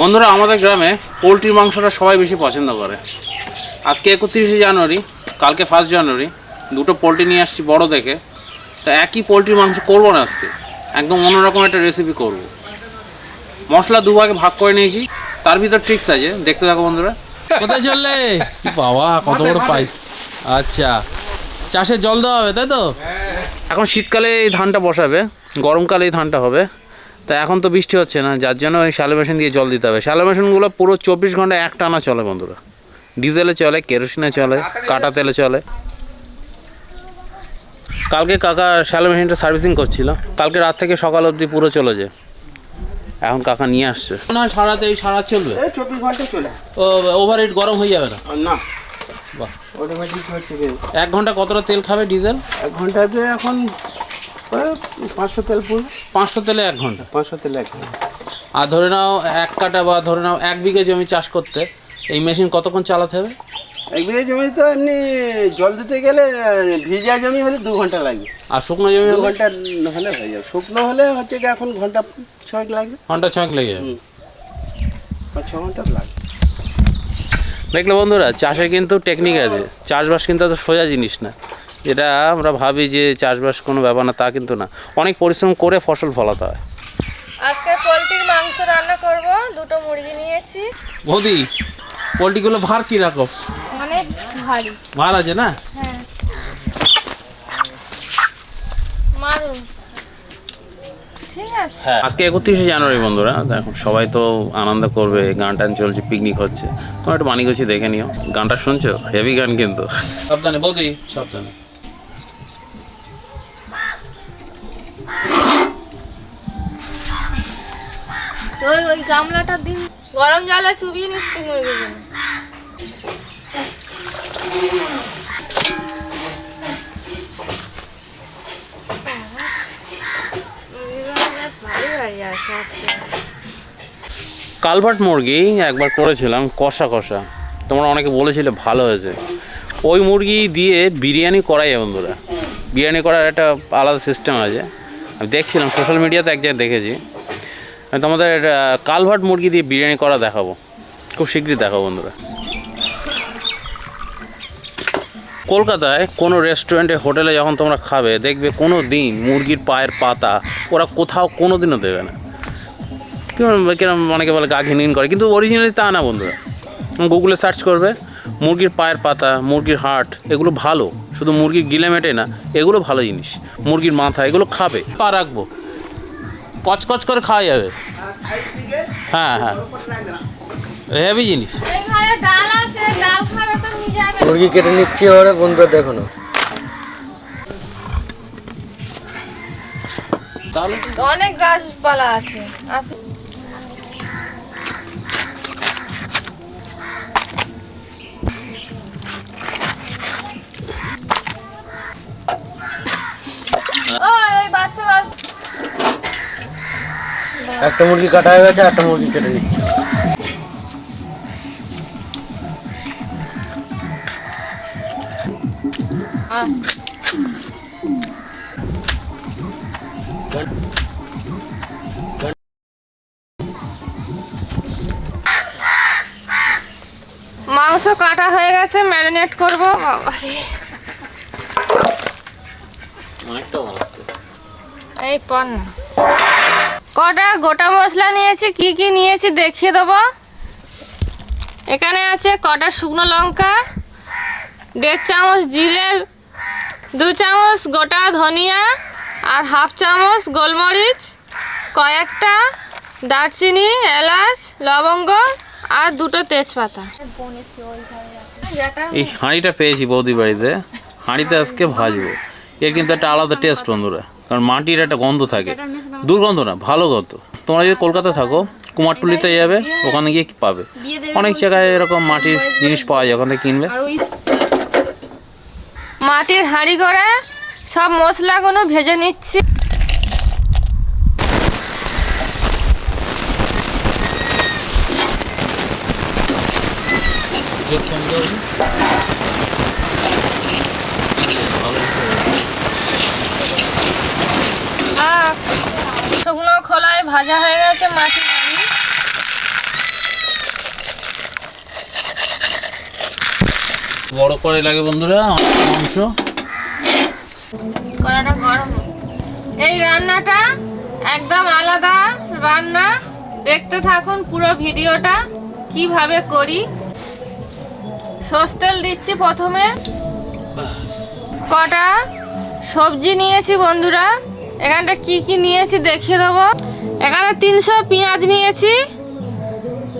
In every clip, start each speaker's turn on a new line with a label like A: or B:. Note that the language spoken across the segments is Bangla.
A: বন্ধুরা আমাদের গ্রামে পোলট্রির মাংসটা সবাই বেশি পছন্দ করে। আজকে একত্রিশে জানুয়ারি কালকে ফার্স্ট জানুয়ারি দুটো পোলট্রি নিয়ে আসছি বড় দেখে। তো একই পোলট্রির মাংস করব না আজকে একদম অন্যরকম একটা রেসিপি করব। মশলা দুভাগে ভাগ করে নিয়েছি তার ভিতর ট্রিক্স আছে দেখতে থাকো বন্ধুরা।
B: কোথায় চললে? বাবা কত বড় পাই। আচ্ছা চাষে জল দেওয়া হবে তাই তো?
A: এখন শীতকালে এই ধানটা বসাবে গরমকালে এই ধানটা হবে। তা এখন তো বৃষ্টি হচ্ছে না যার জন্য ওই শ্যালো মেশিন দিয়ে জল দিতে হবে। শ্যালো মেশিনগুলো পুরো চব্বিশ ঘণ্টা এক টানা চলে বন্ধুরা। ডিজেলে চলে কেরোসিনে চলে কাটা তেলে চলে। কালকে কাকা শ্যালো মেশিনটা সার্ভিসিং করছিল। কালকে রাত থেকে সকাল অবধি পুরো চলে যায়। এখন কাকা নিয়ে আসছে।
B: না সারাতে এই সারা চলবে।
C: চব্বিশ ঘন্টায় চলে।
B: ও ওভার গরম হয়ে যাবে না?
C: না।
B: বাহ। এক ঘণ্টা কতটা তেল খাবে ডিজেল?
C: এক ঘন্টাতে এখন পাঁচশো তেল পড়বে।
B: পাঁচশো তেলে এক ঘণ্টা।
C: পাঁচশো তেল এক ঘণ্টা।
B: আর ধরে নাও এক কাটা বা ধরে নাও এক বিঘে জমি চাষ করতে এই মেশিন কতক্ষণ চালাতে হবে?
C: এক বিঘা জমি তো এমনি জল দিতে গেলে ভিজা জমি হলে দু ঘণ্টা লাগবে
B: আর শুকনো জমি
C: দু ঘণ্টা হলে হয়ে যাবে। শুকনো হলে হচ্ছে কি এখন ঘণ্টা ছয়েক লাগবে
B: ঘণ্টা ছয়েক লেগে যাবে।
C: ছ ঘণ্টা লাগবে
A: দেখলে বন্ধুরা চাষে কিন্তু টেকনিক আছে। চাষবাস কিন্তু এত সোজা জিনিস না। যেটা আমরা ভাবি যে চাষবাস কোনো ব্যাপার না তা কিন্তু না। অনেক পরিশ্রম করে ফসল ফলাতে হয়।
D: আজকে পোলট্রির মাংস রান্না করব দুটো মুরগি নিয়েছি।
B: বৌদি পোলট্রিগুলো ভার কীরকম
D: অনেক ভারী।
B: ভার আছে না?
D: হ্যাঁ। মারুন। ঠিক আছে।
A: হ্যাঁ। আজকে একত্রিশে জানুয়ারি বন্ধুরা তো এখন সবাই তো আনন্দ করবে গান টান চলছে পিকনিক হচ্ছে। তোমার একটু মানিগুছি দেখে নিও। গানটা শুনছো? হেভি গান কিন্তু।
B: সাবধানে বৌদি সাবধানে।
D: ওই গামলাটা দিন। গরম জলে চুবিয়ে নিচ্ছি মুরগিগুলো
A: কালভার্ট মুরগি একবার করেছিলাম কষা কষা। তোমরা অনেকে বলেছিলে ভালো হয়েছে। ওই মুরগি দিয়ে বিরিয়ানি করাই বন্ধুরা। বিরিয়ানি করার একটা আলাদা সিস্টেম আছে। আমি দেখছিলাম সোশ্যাল মিডিয়াতে এক জায়গায় দেখেছি। তোমাদের কালভার্ট মুরগি দিয়ে বিরিয়ানি করা দেখাবো। খুব শীঘ্রই দেখাবো বন্ধুরা। কলকাতায় কোনো রেস্টুরেন্টে হোটেলে যখন তোমরা খাবে, দেখবে কোনো দিন মুরগির পায়ের পাতা ওরা কোথাও কোনো দিনও দেবে না। কিরম অনেকে বলে গা ঘিন ঘিন করে, কিন্তু অরিজিনালি তা না বন্ধুরা। গুগলে সার্চ করবে, মুরগির পায়ের পাতা, মুরগির হাট এগুলো ভালো। শুধু মুরগির গিলেমেটে না, এগুলো ভালো জিনিস। মুরগির মাথা, এগুলো খাবে।
B: পা রাখব। কচকচ করে খাওয়া যাবে।
A: হ্যাঁ হ্যাঁ।
B: হেভি জিনিস।
D: এই ঘরে ডাল আছে ডাল খাবে তো নিয়ে যাবে।
C: মুরগি কেটে নিচ্ছি ওরা বন্ধুরা দেখো না।
D: অনেক গাছপালা আছে।
C: একটা মুরগি কাটা হয়ে গেছে একটা মুরগি কেটে নিচ্ছি।
D: মাংস কাটা হয়ে গেছে ম্যারিনেট করব।
A: অনেকটা
D: এই পর না কটা গোটা মশলা নিয়েছি, কি কি নিয়েছি দেখিয়ে দেবো। এখানে আছে কটা শুকনো লঙ্কা, দেড় চামচ জিরে দু চামচ গোটা ধনিয়া আর হাফ চামচ গোলমরিচ, কয়েকটা দারচিনি, এলাচ, লবঙ্গ আর দুটো তেজপাতা।
A: এই হাঁড়িটা পেয়েছি বৌদি বাড়িতে। হাঁড়িতে আজকে ভাজবো। এর কিন্তু একটা আলাদা টেস্ট বন্ধুরা, কারণ মাটির একটা গন্ধ থাকে। দুর্গন্ধ না ভালো গন্ধ। তোমরা যদি কলকাতা থাকো কুমারটুলিতে যাবে ওখানে গিয়ে পাবে। অনেক জায়গায় এরকম মাটির জিনিস পাওয়া যায় ওখান কিনবে।
D: মাটির হাঁড়ি করে সব মশলাগুলো ভেজে নিচ্ছি। আহ, শুকনো খোলায় ভাজা হয়ে গেছে মাছের
A: বড় করে লাগে বন্ধুরা মাংস।
D: কড়াটা গরম এই রান্নাটা একদম আলাদা রান্না। দেখতে থাকুন পুরো ভিডিওটা কীভাবে করি। সস্তেল দিচ্ছি প্রথমে। কটা সবজি নিয়েছি বন্ধুরা। এখানটা কি কি নিয়েছি দেখিয়ে দেবো। এখানে তিনশো পেঁয়াজ নিয়েছি,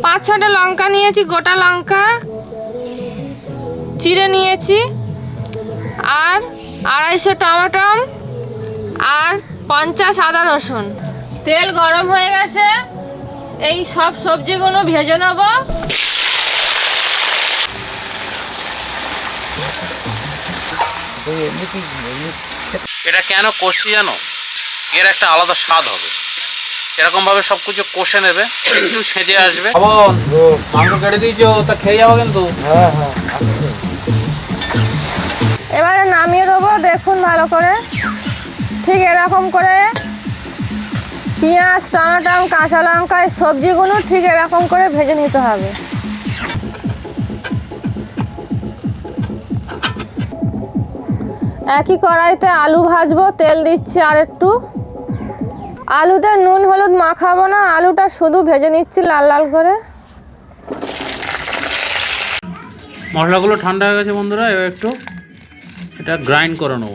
D: পাঁচ ছটা লঙ্কা নিয়েছি, গোটা লঙ্কা, চিড়ে নিয়েছি, আর আড়াইশো টমাটম, আর পঞ্চাশ আদা রসুন। তেল গরম হয়ে গেছে, এই সব সবজিগুলো ভেজে নেব।
A: এটা কেন কষছি জানো? এর একটা আলাদা স্বাদ হবে। এরকম ভাবে সব কিছু কষে নেবে একটু সেজে আসবে।
B: মাংস কেটে দিয়েছ তা খেয়ে যাব কিন্তু।
D: এবারে নামিয়ে দেবো দেখুন ভালো করে। ঠিক এরকম করে পেঁয়াজ টমাটম কাঁচা লঙ্কা এই সবজিগুলো ঠিক এরকম করে ভেজে নিতে হবে। একই কড়াইতে আলু ভাজবো তেল দিচ্ছি আর একটু আলুতে নুন, হলুদ মাখাবো না। আলুটা শুধু ভেজে নিচ্ছি লাল লাল করে।
A: মশলাগুলো ঠান্ডা হয়ে গেছে বন্ধুরা, এবার একটু এটা গ্রাইন্ড করে নেব।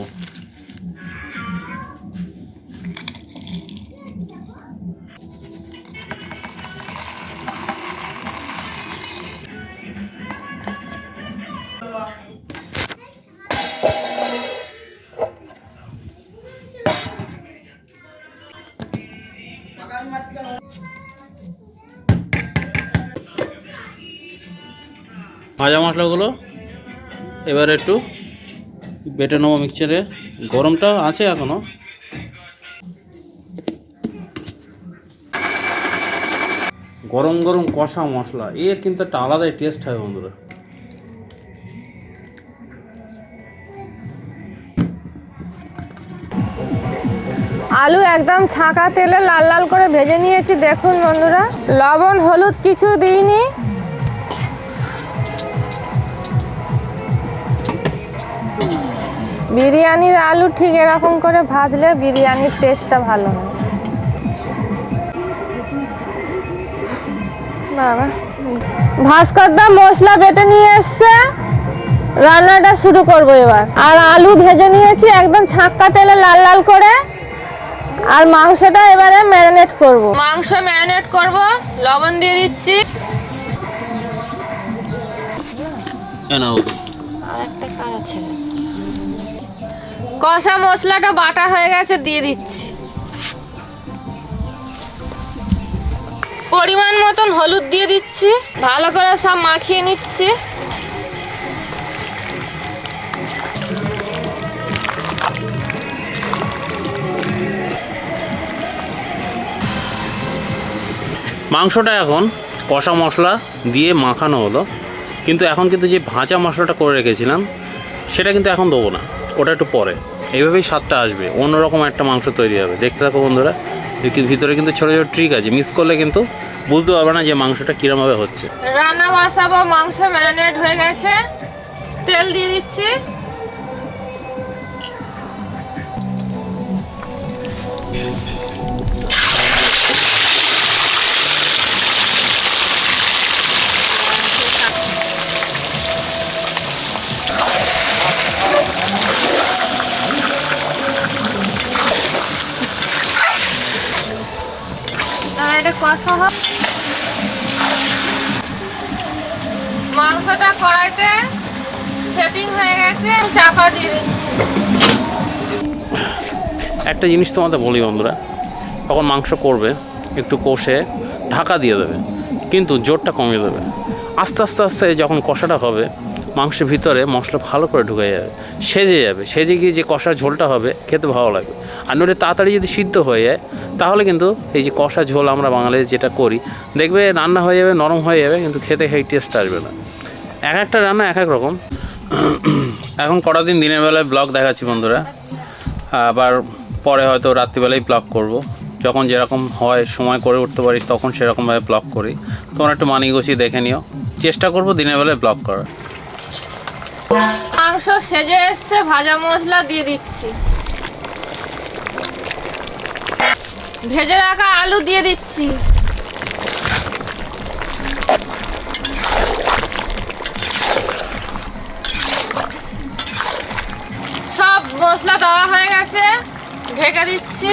A: ভাজা মশলাগুলো এবার একটু বেটে নেব মিক্সচারে গরমটা আছে এখনও। গরম গরম কষা মশলা, এর কিন্তু একটা আলাদাই টেস্ট হয় বন্ধুরা।
D: আলু একদম ছাঁকা তেলে লাল লাল করে ভেজে নিয়েছি। দেখুন বন্ধুরা, লবণ, হলুদ কিছু দিইনি। বিরিয়ানির আলু ঠিক এরকম করে ভাজলে বিরিয়ানির টেস্টটা ভালো হয়। বাবা, ভাস্করদা মশলা বেটে নিয়ে এসছে। রান্নাটা শুরু করব এবার। আর আলু ভেজে নিয়েছি একদম ছাক্কা তেলে লাল লাল করে। আর মাংসটা এবারে ম্যারিনেট করব। মাংস ম্যারিনেট করব লবণ দিয়ে দিচ্ছি। কষা মশলাটা বাটা হয়ে গেছে দিয়ে দিচ্ছি। পরিমাণ মতন হলুদ দিয়ে দিচ্ছি। ভালো করে সব মাখিয়ে নিচ্ছি।
A: মাংসটা এখন কষা মশলা দিয়ে মাখানো হলো। কিন্তু এখন কিন্তু যে ভাজা মশলাটা করে রেখেছিলাম, সেটা কিন্তু এখন দেবো না। ওটা একটু পরে। এইভাবেই স্বাদটা আসবে। অন্যরকম একটা মাংস তৈরি হবে। দেখতে থাকো বন্ধুরা ভিতরে কিন্তু ছোটো ছোটো ট্রিক আছে। মিস করলে কিন্তু বুঝতে পারবে না যে মাংসটা কীরমভাবে হচ্ছে।
D: রান্না বসাবো মাংস ম্যারিনেট হয়ে গেছে। তেল দিয়ে দিচ্ছি। এটা কষা হোক মাংসটা কড়াইতে সেটিং হয়ে গেছে চাপা দিয়ে দিচ্ছি।
A: একটা জিনিস তোমাদের বলি বন্ধুরা তখন মাংস করবে, একটু কষে ঢাকা দিয়ে দেবে, কিন্তু জোরটা কমিয়ে দেবে। আস্তে আস্তে আস্তে যখন কষাটা হবে মাংসের ভিতরে মশলা ভালো করে ঢুকে যাবে, সেজে যাবে, সেজে গিয়ে যে কষা ঝোলটা হবে খেতে ভালো লাগবে। আর নইলে তাড়াতাড়ি যদি সিদ্ধ হয়ে যায়, তাহলে কিন্তু এই যে কষা ঝোল আমরা বাঙালি যেটা করি, দেখবে রান্না হয়ে যাবে, নরম হয়ে যাবে, কিন্তু খেতে সেই টেস্ট আসবে না। এক একটা রান্না এক এক রকম। এখন কটা দিন দিনের বেলায় ব্লগ দেখাচ্ছি বন্ধুরা। আবার পরে হয়তো রাত্রিবেলায় ব্লগ করব। যখন যেরকম হয় সময় করে উঠতে পারি, তখন সেরকমভাবে ব্লগ করি। তোমরা একটু মানিয়ে গুছিয়ে দেখে নিও। চেষ্টা করব দিনের বেলায় ব্লগ করার।
D: মাংস সেজে এসছে, ভাজা মশলা দিয়ে দিচ্ছি। ভেজে রাখা আলু দিয়ে দিচ্ছি। সব মশলা দেওয়া হয়ে গেছে, ঢেকে দিচ্ছি।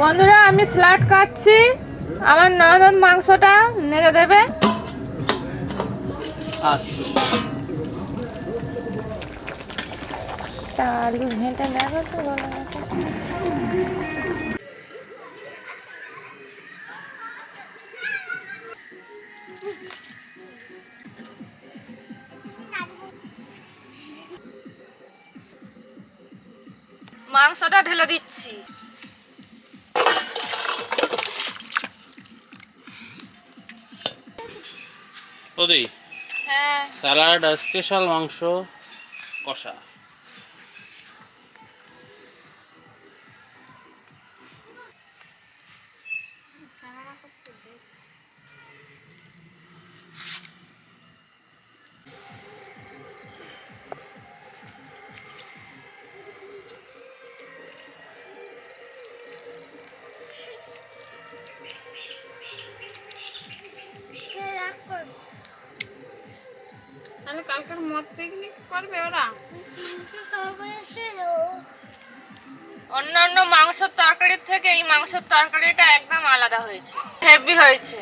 D: বন্ধুরা, আমি স্লাট কাটছি আমার ননদ মাংসটা নেড়ে দেবে। তা আলু ঘেঁটে দেখো তো ভালো মাংসটা ঢেলে দিচ্ছি।
A: ওদি
D: হ্যাঁ।
A: স্যালাড স্পেশাল মাংস কষা।
D: কালকের পিকনিক করবে ওরা? অন্যান্য মাংসের তরকারির থেকে এই মাংসের তরকারিটা একদম আলাদা হয়েছে। হেভি হয়েছে।